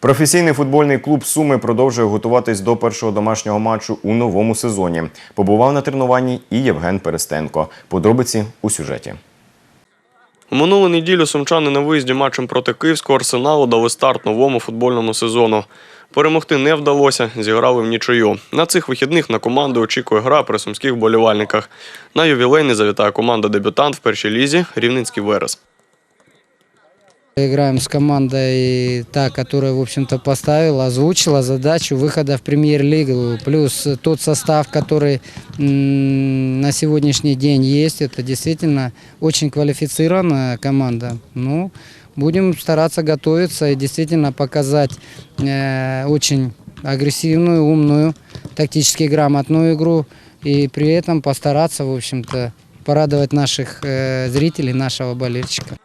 Професійний футбольний клуб Суми продовжує готуватись до першого домашнього матчу у новому сезоні. Побував на тренуванні і Євген Перестенко. Подробиці у сюжеті. Минулу неділю сумчани на виїзді матчем проти київського арсеналу дали старт новому футбольному сезону. Перемогти не вдалося, зіграли в нічию. На цих вихідних на команду очікує гра при сумських вболівальниках. На ювілейний завітає команда дебютант в першій лізі Рівненський Верес. Играем с командой, та, которая, в общем-то, поставила, озвучила задачу выхода в премьер-лигу. Плюс тот состав, который на сегодняшний день есть, это действительно очень квалифицированная команда. Ну, будем стараться готовиться и действительно показать э, очень агрессивную, умную, тактически грамотную игру. И при этом постараться, в общем-то, порадовать наших э, зрителей, нашего болельщика.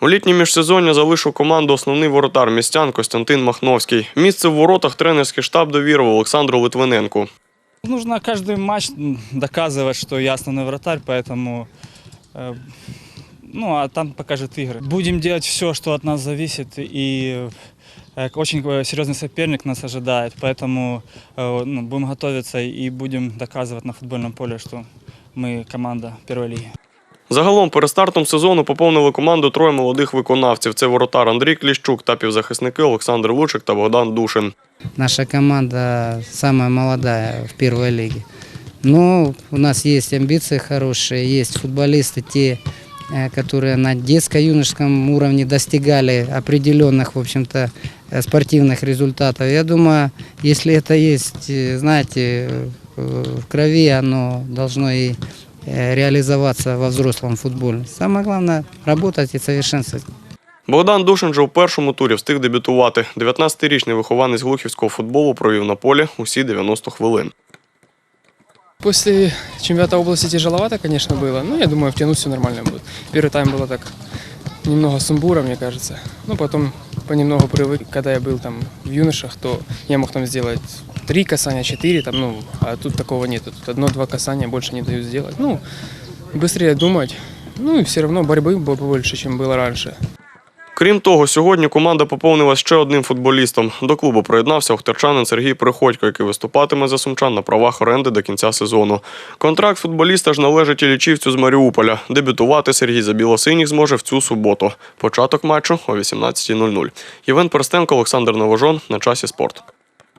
У літнє міжсезоння залишив команду основний воротар містян Костянтин Махновський. Місце в воротах тренерський штаб довірив Олександру Литвиненку. Нужно каждый матч м, доказывать, что я основной вратарь, поэтому э, ну, а там покажет игры. Будем делать все, что от нас зависит, и э, очень э, серьезный соперник нас ожидает, поэтому э, ну, будем готовиться и будем доказывать на футбольном поле, что мы команда первой лиги. Загалом перед стартом сезону поповнили команду троє молодих виконавців. Це воротар Андрій Кліщук та півзахисники Олександр Лучик та Богдан Душин. Наша команда самая молодая в первой лиге. Но у нас есть амбиции хорошие, есть футболисты, те, э, которые на детско-юношеском уровне достигали определенных, в общем-то, э, спортивных результатов. Я думаю, если это есть, э, знаете, э, в крови, оно должно и э, реализоваться во взрослом футболе. Самое главное – работать и совершенствовать. Богдан Душин же у першому турі встиг дебютувати. 19-річний вихованець глухівського футболу провів на полі усі 90 хвилин. После чемпионата области тяжеловато, конечно, было. Но я думаю, втянуть все нормально будет. Первый тайм было так немного сумбура, мне кажется. Но потом понемногу привык. Когда я был там в юношах, то я мог там сделать три касания, четыре, там, ну, а тут такого нет. Тут одно-два касания больше не дают сделать. Ну, быстрее думать. Ну и все равно борьбы было больше, чем было раньше. Крім того, сьогодні команда поповнилась ще одним футболістом. До клубу приєднався охтерчанин Сергій Приходько, який виступатиме за сумчан на правах оренди до кінця сезону. Контракт футболіста ж належить і лічівцю з Маріуполя. Дебютувати Сергій за білосиніх зможе в цю суботу. Початок матчу о 18.00. Євген Перстенко, Олександр Новожон на часі спорт.